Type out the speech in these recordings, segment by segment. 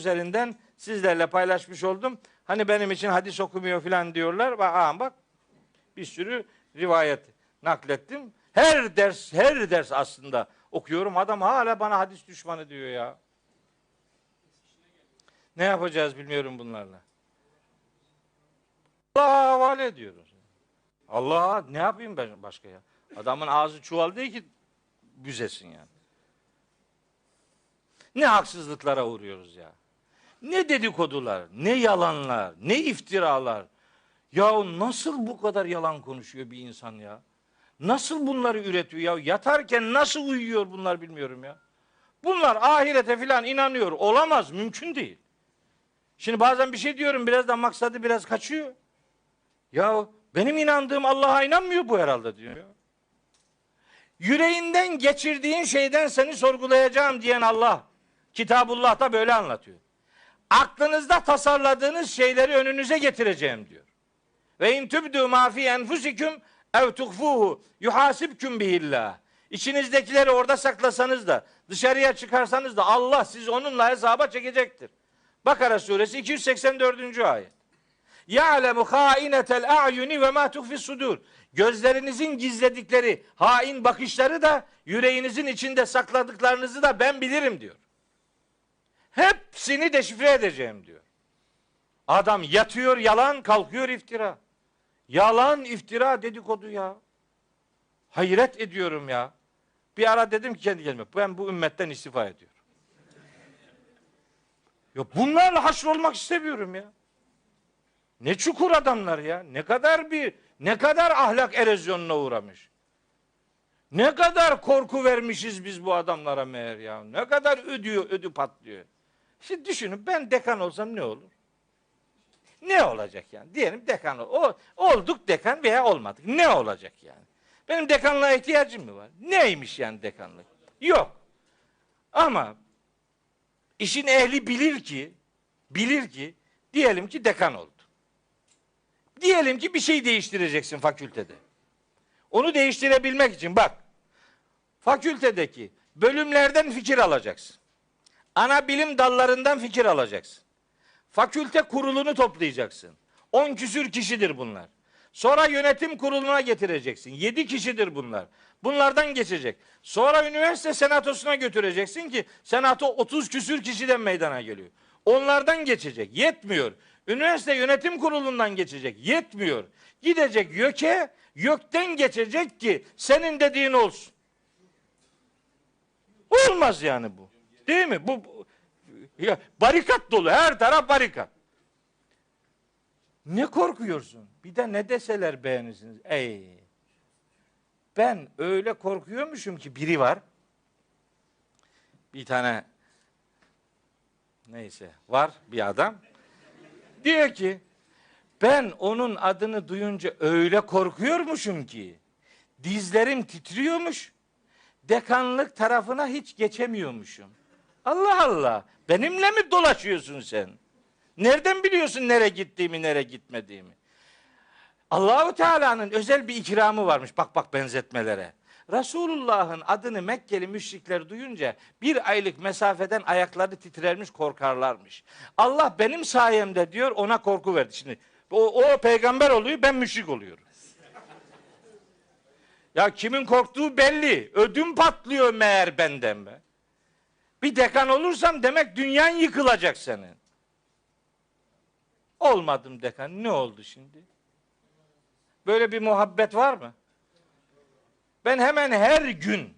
üzerinden sizlerle paylaşmış oldum. Hani benim için hadis okumuyor falan diyorlar. Bak, aa, bak bir sürü rivayet naklettim. Her ders her ders aslında okuyorum. Adam hala bana hadis düşmanı diyor ya. Ne yapacağız bilmiyorum bunlarla. Allah'a havale ediyoruz. Allah'a ne yapayım ben başka ya? Adamın ağzı çuval değil ki büzesin yani. Ne haksızlıklara uğruyoruz ya. Ne dedikodular, ne yalanlar, ne iftiralar. Ya nasıl bu kadar yalan konuşuyor bir insan ya? Nasıl bunları üretiyor ya? Yatarken nasıl uyuyor bunlar bilmiyorum ya. Bunlar ahirete filan inanıyor. Olamaz, mümkün değil. Şimdi bazen bir şey diyorum biraz da maksadı biraz kaçıyor. Ya benim inandığım Allah'a inanmıyor bu herhalde diyor. Yüreğinden geçirdiğin şeyden seni sorgulayacağım diyen Allah. Kitabullah da böyle anlatıyor. Aklınızda tasarladığınız şeyleri önünüze getireceğim diyor. Ve in tübdü ma fi enfusikum ev tuhfuhu yuhasibkum bihillah. İçinizdekileri orada saklasanız da dışarıya çıkarsanız da Allah siz onunla hesaba çekecektir. Bakara suresi 284. ayet. Ya'lemu hainetel a'yuni ve ma tuhfi sudur. Gözlerinizin gizledikleri hain bakışları da yüreğinizin içinde sakladıklarınızı da ben bilirim diyor. Hepsini deşifre edeceğim diyor. Adam yatıyor yalan, kalkıyor iftira. Yalan, iftira, dedikodu ya. Hayret ediyorum ya. Bir ara dedim ki kendi kendime ben bu ümmetten istifa ediyorum. Ya bunlarla haşrolmak istemiyorum ya. Ne çukur adamlar ya. Ne kadar bir ne kadar ahlak erozyonuna uğramış. Ne kadar korku vermişiz biz bu adamlara meğer ya. Ne kadar ödüyor, ödü patlıyor. Şimdi düşünün ben dekan olsam ne olur? Ne olacak yani? Diyelim dekan. O, olduk dekan veya olmadık. Ne olacak yani? Benim dekanlığa ihtiyacım mı var? Neymiş yani dekanlık? Yok. Ama işin ehli bilir ki bilir ki diyelim ki dekan oldu. Diyelim ki bir şey değiştireceksin fakültede. Onu değiştirebilmek için bak fakültedeki bölümlerden fikir alacaksın. Ana bilim dallarından fikir alacaksın. Fakülte kurulunu toplayacaksın. 10 küsür kişidir bunlar. Sonra yönetim kuruluna getireceksin. 7 kişidir bunlar. Bunlardan geçecek. Sonra üniversite senatosuna götüreceksin ki senato 30 küsür kişiden meydana geliyor. Onlardan geçecek. Yetmiyor. Üniversite yönetim kurulundan geçecek. Yetmiyor. Gidecek YÖK'e, YÖK'ten geçecek ki senin dediğin olsun. Olmaz yani bu. Değil mi? Bu, ya, barikat dolu. Her taraf barikat. Ne korkuyorsun? Bir de ne deseler beğenirsiniz. Ey. Ben öyle korkuyormuşum ki biri var. Bir tane neyse var bir adam. Diyor ki ben onun adını duyunca öyle korkuyormuşum ki dizlerim titriyormuş. Dekanlık tarafına hiç geçemiyormuşum. Allah Allah. Benimle mi dolaşıyorsun sen? Nereden biliyorsun nereye gittiğimi, nereye gitmediğimi? Allahu Teala'nın özel bir ikramı varmış. Bak bak benzetmelere. Resulullah'ın adını Mekkeli müşrikler duyunca bir aylık mesafeden ayakları titrermiş korkarlarmış. Allah benim sayemde diyor ona korku verdi. Şimdi o, o peygamber oluyor ben müşrik oluyorum. Ya kimin korktuğu belli. Ödüm patlıyor meğer benden be. Bir dekan olursam demek dünyan yıkılacak senin. Olmadım dekan. Ne oldu şimdi? Böyle bir muhabbet var mı? Ben hemen her gün,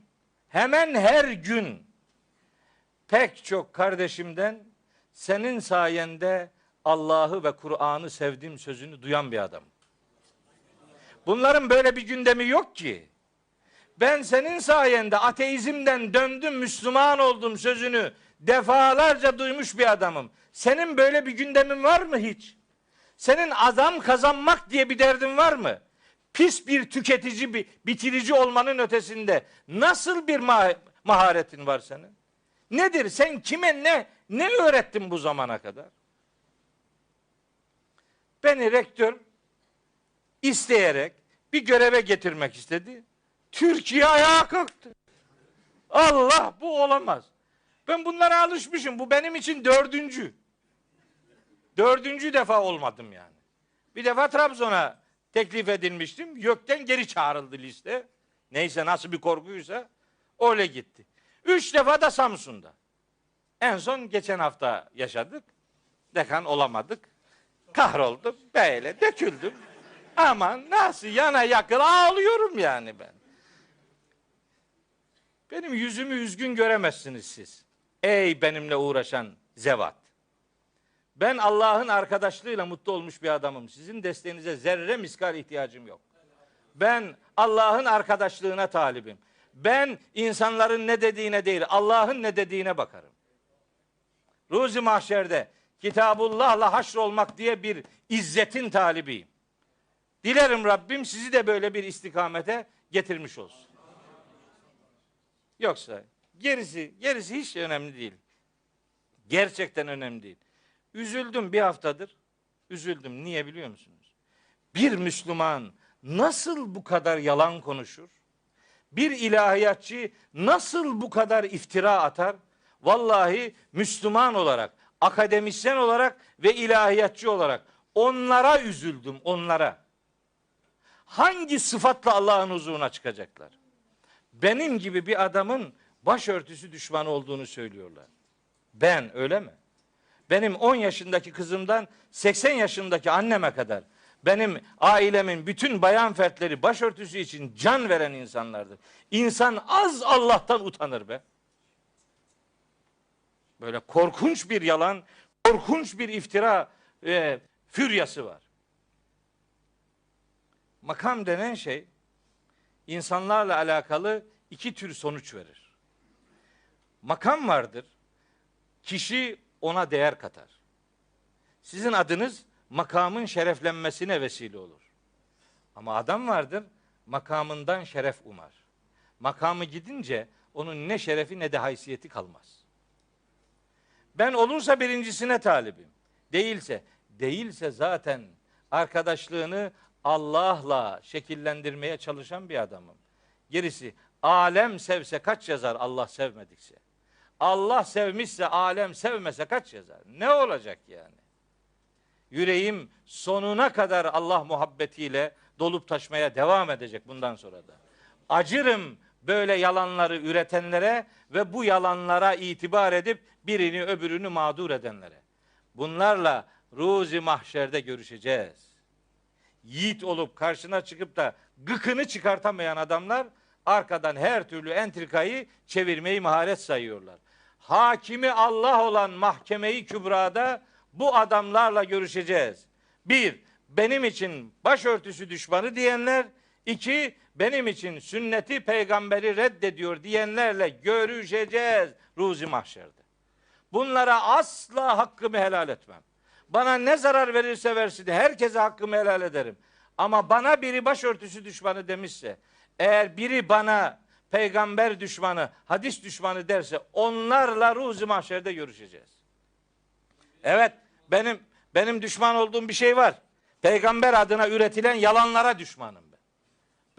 hemen her gün pek çok kardeşimden senin sayende Allah'ı ve Kur'an'ı sevdiğim sözünü duyan bir adam. Bunların böyle bir gündemi yok ki. Ben senin sayende ateizmden döndüm, Müslüman oldum sözünü defalarca duymuş bir adamım. Senin böyle bir gündemin var mı hiç? Senin adam kazanmak diye bir derdin var mı? Pis bir tüketici, bir bitirici olmanın ötesinde nasıl bir ma- maharetin var senin? Nedir? Sen kime ne ne öğrettin bu zamana kadar? Beni rektör isteyerek bir göreve getirmek istedi. Türkiye ayağa kalktı. Allah bu olamaz. Ben bunlara alışmışım. Bu benim için dördüncü. Dördüncü defa olmadım yani. Bir defa Trabzon'a teklif edilmiştim. Gökten geri çağrıldı liste. Neyse nasıl bir korkuysa öyle gitti. Üç defa da Samsun'da. En son geçen hafta yaşadık. Dekan olamadık. Kahroldum. Böyle döküldüm. Aman nasıl yana yakın ağlıyorum yani ben. Benim yüzümü üzgün göremezsiniz siz. Ey benimle uğraşan zevat. Ben Allah'ın arkadaşlığıyla mutlu olmuş bir adamım. Sizin desteğinize zerre miskal ihtiyacım yok. Ben Allah'ın arkadaşlığına talibim. Ben insanların ne dediğine değil, Allah'ın ne dediğine bakarım. Ruzi mahşerde Kitabullah'la haşr olmak diye bir izzetin talibiyim. Dilerim Rabbim sizi de böyle bir istikamete getirmiş olsun. Yoksa gerisi gerisi hiç önemli değil. Gerçekten önemli değil. Üzüldüm bir haftadır. Üzüldüm. Niye biliyor musunuz? Bir Müslüman nasıl bu kadar yalan konuşur? Bir ilahiyatçı nasıl bu kadar iftira atar? Vallahi Müslüman olarak, akademisyen olarak ve ilahiyatçı olarak onlara üzüldüm, onlara. Hangi sıfatla Allah'ın huzuruna çıkacaklar? Benim gibi bir adamın başörtüsü düşmanı olduğunu söylüyorlar. Ben öyle mi? Benim 10 yaşındaki kızımdan 80 yaşındaki anneme kadar benim ailemin bütün bayan fertleri başörtüsü için can veren insanlardır. İnsan az Allah'tan utanır be. Böyle korkunç bir yalan, korkunç bir iftira ve füryası var. Makam denen şey insanlarla alakalı iki tür sonuç verir. Makam vardır. Kişi ona değer katar. Sizin adınız makamın şereflenmesine vesile olur. Ama adam vardır, makamından şeref umar. Makamı gidince onun ne şerefi ne de haysiyeti kalmaz. Ben olursa birincisine talibim. Değilse, değilse zaten arkadaşlığını Allah'la şekillendirmeye çalışan bir adamım. Gerisi alem sevse kaç yazar Allah sevmedikçe. Allah sevmişse alem sevmese kaç yazar? Ne olacak yani? Yüreğim sonuna kadar Allah muhabbetiyle dolup taşmaya devam edecek bundan sonra da. Acırım böyle yalanları üretenlere ve bu yalanlara itibar edip birini öbürünü mağdur edenlere. Bunlarla ruzi mahşerde görüşeceğiz. Yiğit olup karşına çıkıp da gıkını çıkartamayan adamlar arkadan her türlü entrikayı çevirmeyi maharet sayıyorlar. Hakimi Allah olan mahkemeyi kübrada bu adamlarla görüşeceğiz. Bir, benim için başörtüsü düşmanı diyenler. iki benim için sünneti peygamberi reddediyor diyenlerle görüşeceğiz ruzi mahşerde. Bunlara asla hakkımı helal etmem. Bana ne zarar verirse versin herkese hakkımı helal ederim. Ama bana biri başörtüsü düşmanı demişse, eğer biri bana peygamber düşmanı, hadis düşmanı derse onlarla ruzi mahşerde görüşeceğiz. Evet, benim benim düşman olduğum bir şey var. Peygamber adına üretilen yalanlara düşmanım ben.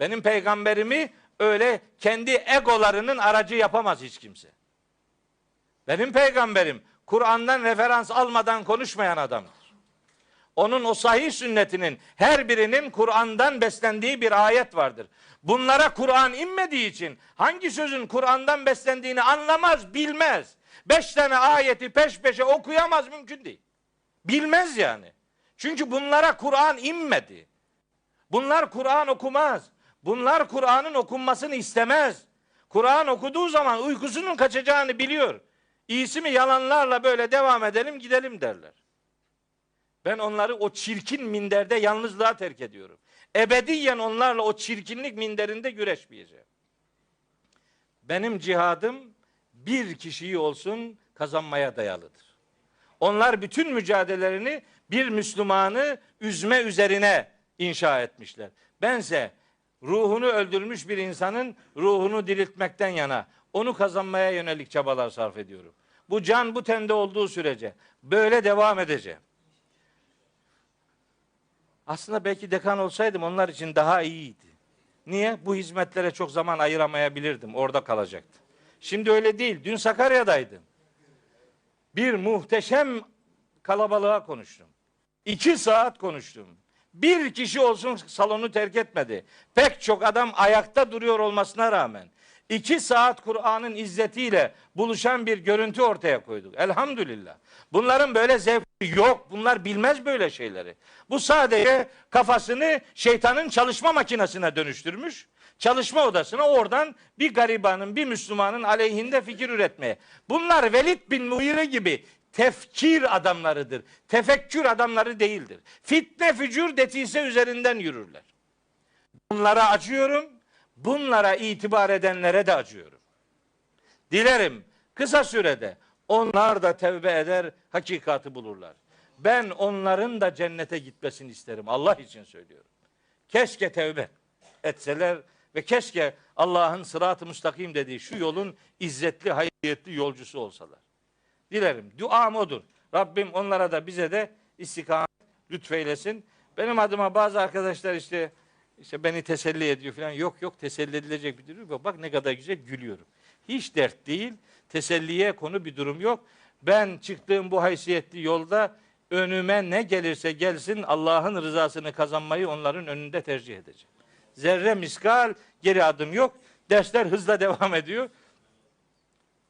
Benim peygamberimi öyle kendi egolarının aracı yapamaz hiç kimse. Benim peygamberim Kur'an'dan referans almadan konuşmayan adamdır. Onun o sahih sünnetinin her birinin Kur'an'dan beslendiği bir ayet vardır. Bunlara Kur'an inmediği için hangi sözün Kur'an'dan beslendiğini anlamaz, bilmez. Beş tane ayeti peş peşe okuyamaz mümkün değil. Bilmez yani. Çünkü bunlara Kur'an inmedi. Bunlar Kur'an okumaz. Bunlar Kur'an'ın okunmasını istemez. Kur'an okuduğu zaman uykusunun kaçacağını biliyor. İyisi mi yalanlarla böyle devam edelim gidelim derler. Ben onları o çirkin minderde yalnızlığa terk ediyorum. Ebediyen onlarla o çirkinlik minderinde güreşmeyeceğim. Benim cihadım bir kişiyi olsun kazanmaya dayalıdır. Onlar bütün mücadelelerini bir Müslümanı üzme üzerine inşa etmişler. Bense ruhunu öldürmüş bir insanın ruhunu diriltmekten yana onu kazanmaya yönelik çabalar sarf ediyorum. Bu can bu tende olduğu sürece böyle devam edeceğim. Aslında belki dekan olsaydım onlar için daha iyiydi. Niye? Bu hizmetlere çok zaman ayıramayabilirdim. Orada kalacaktı. Şimdi öyle değil. Dün Sakarya'daydım. Bir muhteşem kalabalığa konuştum. İki saat konuştum. Bir kişi olsun salonu terk etmedi. Pek çok adam ayakta duruyor olmasına rağmen iki saat Kur'an'ın izzetiyle buluşan bir görüntü ortaya koyduk. Elhamdülillah. Bunların böyle zevki yok. Bunlar bilmez böyle şeyleri. Bu sadece kafasını şeytanın çalışma makinesine dönüştürmüş. Çalışma odasına oradan bir garibanın, bir Müslümanın aleyhinde fikir üretmeye. Bunlar Velid bin Muhire gibi tefkir adamlarıdır. Tefekkür adamları değildir. Fitne fücur detise üzerinden yürürler. Bunlara acıyorum. Bunlara itibar edenlere de acıyorum. Dilerim kısa sürede onlar da tevbe eder, hakikati bulurlar. Ben onların da cennete gitmesini isterim. Allah için söylüyorum. Keşke tevbe etseler ve keşke Allah'ın sırat-ı müstakim dediği şu yolun izzetli, hayırlı yolcusu olsalar. Dilerim. Duam odur. Rabbim onlara da bize de istikamet lütfeylesin. Benim adıma bazı arkadaşlar işte işte beni teselli ediyor falan. Yok yok teselli edilecek bir durum yok. Bak ne kadar güzel gülüyorum. Hiç dert değil. Teselliye konu bir durum yok. Ben çıktığım bu haysiyetli yolda önüme ne gelirse gelsin Allah'ın rızasını kazanmayı onların önünde tercih edeceğim. Zerre miskal geri adım yok. Dersler hızla devam ediyor.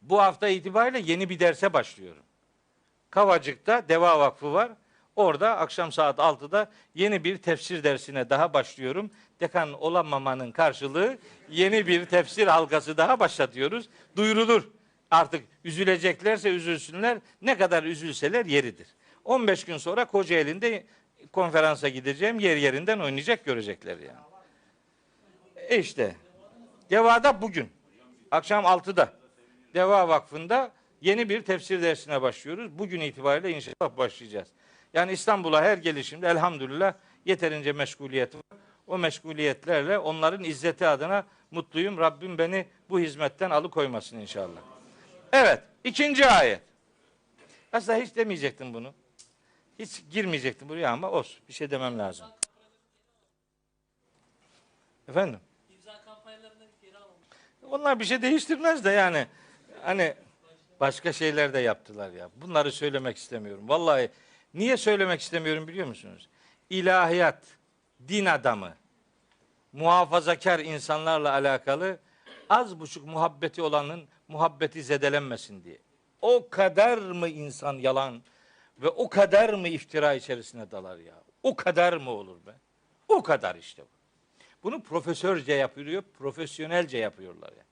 Bu hafta itibariyle yeni bir derse başlıyorum. Kavacık'ta Deva Vakfı var. Orada akşam saat 6'da yeni bir tefsir dersine daha başlıyorum. Dekan olamamanın karşılığı yeni bir tefsir halkası daha başlatıyoruz. Duyurulur. Artık üzüleceklerse üzülsünler. Ne kadar üzülseler yeridir. 15 gün sonra Kocaeli'nde konferansa gideceğim. Yer yerinden oynayacak görecekler yani. E işte. Deva'da bugün. Akşam 6'da. Deva Vakfı'nda yeni bir tefsir dersine başlıyoruz. Bugün itibariyle inşallah başlayacağız. Yani İstanbul'a her gelişimde elhamdülillah yeterince meşguliyet var. O meşguliyetlerle onların izzeti adına mutluyum. Rabbim beni bu hizmetten alıkoymasın inşallah. Evet, ikinci ayet. Aslında hiç demeyecektim bunu. Hiç girmeyecektim buraya ama olsun. Bir şey demem lazım. Efendim? Onlar bir şey değiştirmez de yani hani başka şeyler de yaptılar ya. Bunları söylemek istemiyorum. Vallahi niye söylemek istemiyorum biliyor musunuz? İlahiyat, din adamı, muhafazakar insanlarla alakalı az buçuk muhabbeti olanın muhabbeti zedelenmesin diye. O kadar mı insan yalan ve o kadar mı iftira içerisine dalar ya? O kadar mı olur be? O kadar işte bu. Bunu profesörce yapıyor, profesyonelce yapıyorlar ya.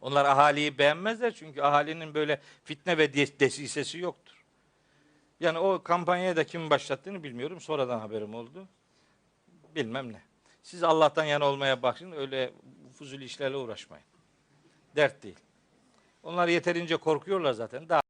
Onlar ahaliyi beğenmezler çünkü ahalinin böyle fitne ve des- desisesi yoktur. Yani o kampanyayı da kim başlattığını bilmiyorum. Sonradan haberim oldu. Bilmem ne. Siz Allah'tan yana olmaya bakın. Öyle fuzul işlerle uğraşmayın. Dert değil. Onlar yeterince korkuyorlar zaten. Daha